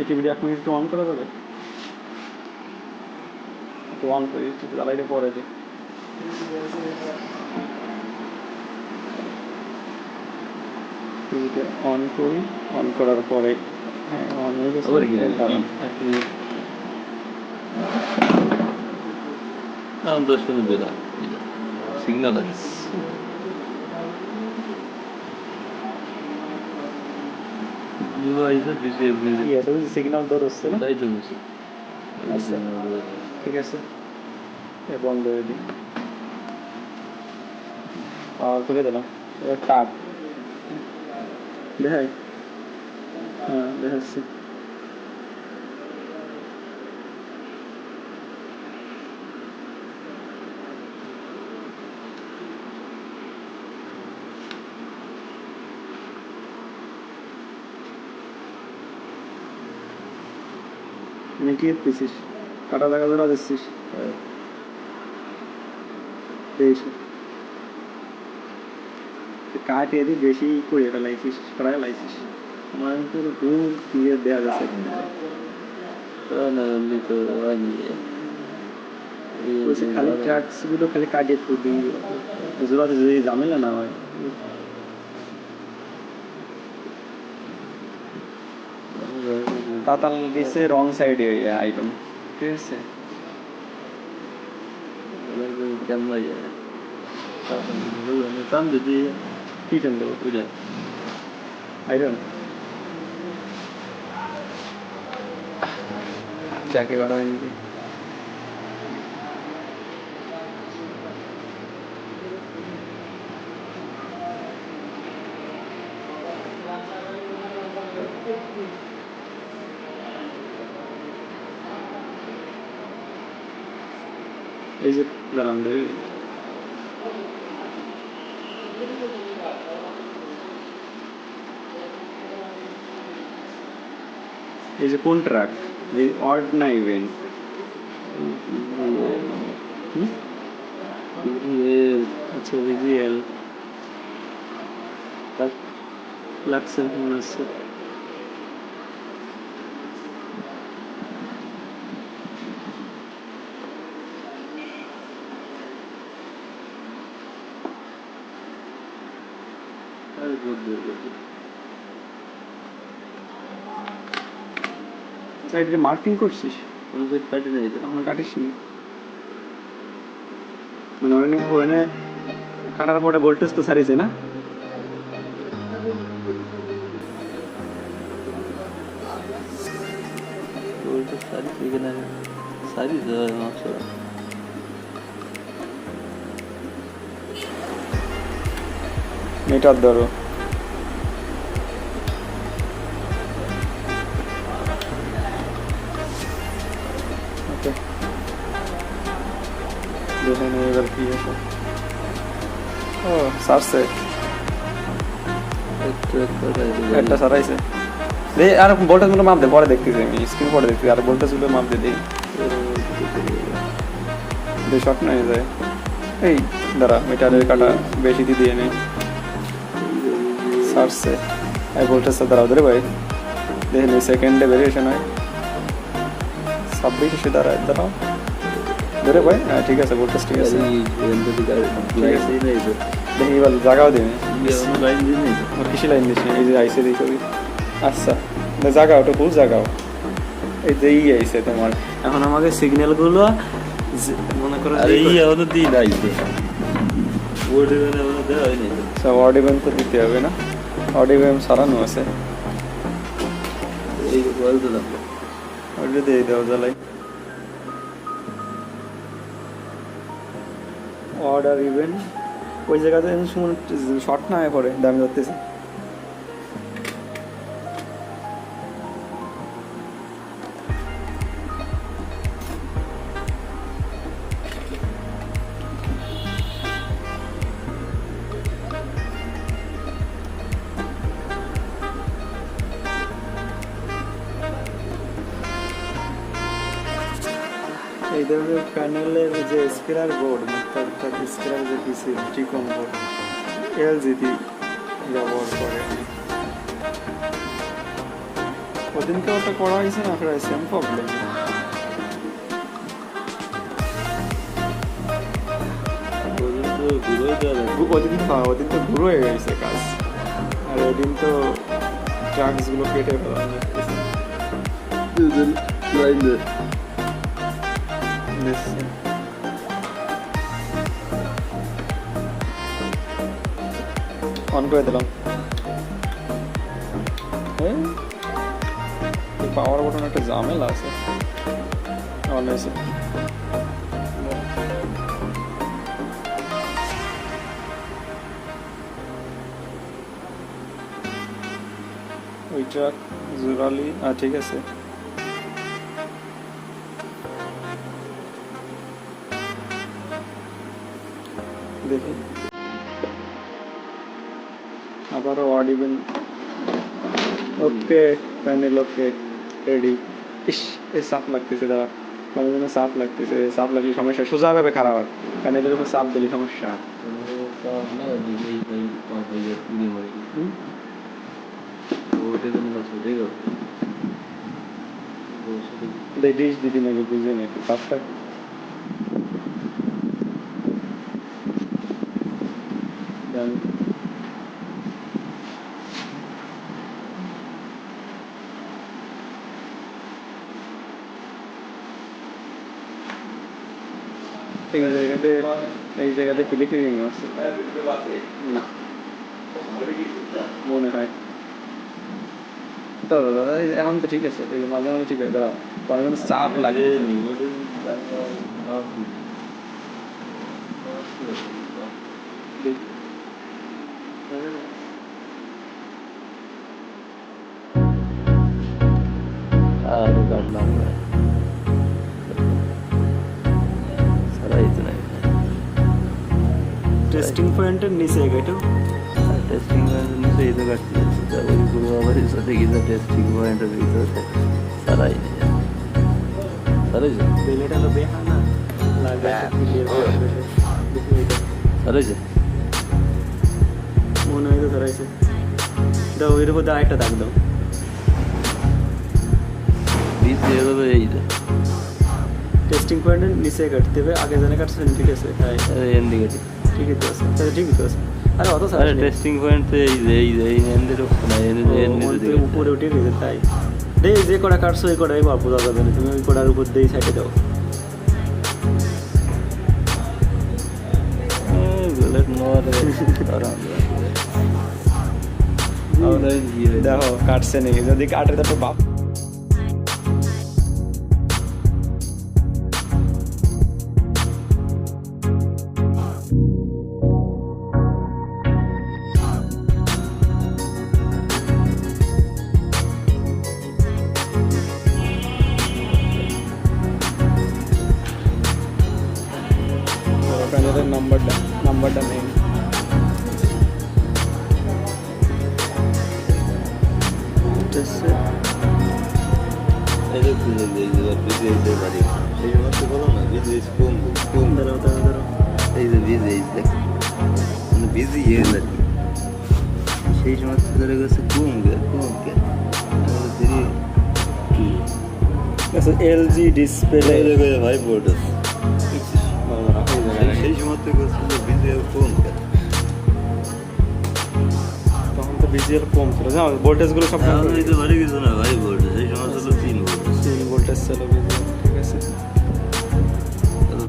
এই টিভিটা এক মিনিট একটু অন করা যাবে একটু অন করে একটু জ্বালাইলে পরে যে টিভিটা অন করি অন করার পরে হ্যাঁ অন হয়ে গেছে? দাঁড়ান, এক minute. Tamam dostunu bir daha. Signal bir şey কি bir আছে সিগন্যাল দর হচ্ছে না dönüyorsun. আচ্ছা। ঠিক আছে। এ বন্ধ করে দিই। পাওয়ার করে দিলাম। এবার টাক দেখাই। হ্যাঁ দেখাচ্ছি। নাকি পেয়েছিস। কাটা জায়গা ধরা দিচ্ছিস বেশি। কাঠ এদি বেশি করে ফেলাইছিস প্রায় লাইছিস। আমার তো খুব ক্লিয়ার দেওয়া যাচ্ছে খালি ট্রাক্সগুলো খালি কাটিয়ে তুলবি জোরাতে যদি ঝামেলা না হয়। তাতাল গেছে রং সাইডে আইটেম ঠিক আছে. Tam dedi. কি টেন দেবো Öyle. আইরন যাকে করা হয়নি এই যে দাঁড়ান এই যে কোন ট্রাক যে অড না ইভেন্ট আচ্ছা রিয়েল লাগছে মনে হচ্ছে এটা মার্কিং করছিস? এখন কাটিস নি মানে ওখানে ওখানে কাটার পরে ভোল্টেজ তো সারিছে না? Orada sarı gene sarı da metre ধরো। ওকে। দেখে নিই এবার কি আছে ও সারছে। kadar. একটা সারাইছে। দে আর ভোল্টেজগুলো মাপ দে পরে দেখতেছি আমি। স্ক্রিন পরে দেখতেছি আর ভোল্টেজগুলো মাপ দে দেই দে শর্ট না হয়ে যায়। এই দাঁড়া মিটারের কাটা বেশি দিয়ে দিয়ে নেই সারছে। এই ভোল্টেজটা দাঁড়াও ধরে ভাই। দেখে সেকেন্ডে ভেরিয়েশন হয়। ছাব্বিশ এসে দাঁড়ায় দাঁড়াও। ধরে ভাই হ্যাঁ ঠিক আছে ভোল্টেজ ঠিক আছে। দেখি এবার জাগাও দিবি ওর কৃষি লাইন দিস এই যে আইসে দিই ছবি। আচ্ছা জাগাও ওটা ভুল জাগাও। এই যে ই আইসে তোমার। এখন আমাকে সিগন্যালগুলো মনে করো যে আরে ইয়ে onu değil aydı. Orada bana onu da oynaydı. সব তো। দিতে হবে না। অডিবেম সারানো আছে। এই বলতো না অর্ডার ইভেন্ট ওই জায়গাতে শর্ট না হয়ে পড়ে দামি ধরতেছে। ধরনের প্যানেলের যে স্ক্রার বোর্ড অর্থাৎ স্ক্রার যে পিসি টিকন বোর্ড এলজিডি ব্যবহার করে। ওদিনকে ওটা করা হয়েছে না প্রায় সেম প্রবলেম ওদিন হ্যাঁ, ওদিন তো ঘুরো হয়ে গেছে কাজ। আর ওদিন তো ট্রাক্সগুলো কেটে ফেলা দেখছি। অন করে দিলাম। পাওয়ার বটন একটা ঝামেলা আছে। অন হয়েছে। ওইটা জোরালি ঠিক আছে। আবারও audible okay panel okay ready ইস এই সাপ লাগতেছে দাদা মানে যেন সাপ লাগতেছে সাপ লাগলে সমস্যা সোজাভাবে খারাপ হয়। প্যানেলের উপর সাপ দিলে সমস্যা। ছোটে দিদি নাকি বুঝে নাকি সাপটা জানি এই জায়গাতে এই জায়গাতে ফিলিপিং না মনে হয় তো এখন তো ঠিক আছে মাঝে মাঝে ঠিক আছে মাঝে চাপ লাগে আর টেস্টিং পয়েন্টের নিচে এটা টেস্টিং নিচে এই তারপরে পুরো আবার এর সাথে গিয়ে টেস্টিং পয়েন্টের ভিতরে সারাই নেই সারাই যা। বেলেটা তো বেহা না? লাগে সারাই যা মনে হয় তো দাও এর মধ্যে আরেকটা দাগ দাও। বীজ এভাবে এই যে। টেস্টিং পয়েন্টের নিচে কাটতে হবে আগে জানে কাটছেন ঠিক আছে হ্যাঁ তো আছে তাহলে ঠিকই আছে আরে অত আরে টেস্টিং পয়েন্ট এই যে এই যে এই এন্ডের না এন্ডের উপরে উঠে গেছে তাই দে যে কটা কাটছো এই কটাই বা বোঝা যাবে না তুমি ওই কটার উপর দাও ইয়ে দেখো কাটছে নাকি যদি কাটে তারপর বাপ যে খুলে এই যে বীজ এই যে বাড়ি এই বলো না এই কম কম দাঁড়াও দাঁড়াও দাঁড়াও এই যে এই যে মানে বীজ ইয়ে আর সেই সমস্ত ধরে গেছে কম গে কম গে আচ্ছা এলজি ডিসপ্লে দেখো ভাই বোর্ড সেই সমস্ত গেছে বীজ কম গে বিজিএল কম ছিল জানো? ভোল্টেজগুলো সব তো বাড়ি কিছু না ভাই ভোল্টেজ এই সমস্ত তিন ভোল্টেজ তিন ভোল্টেজ ছিল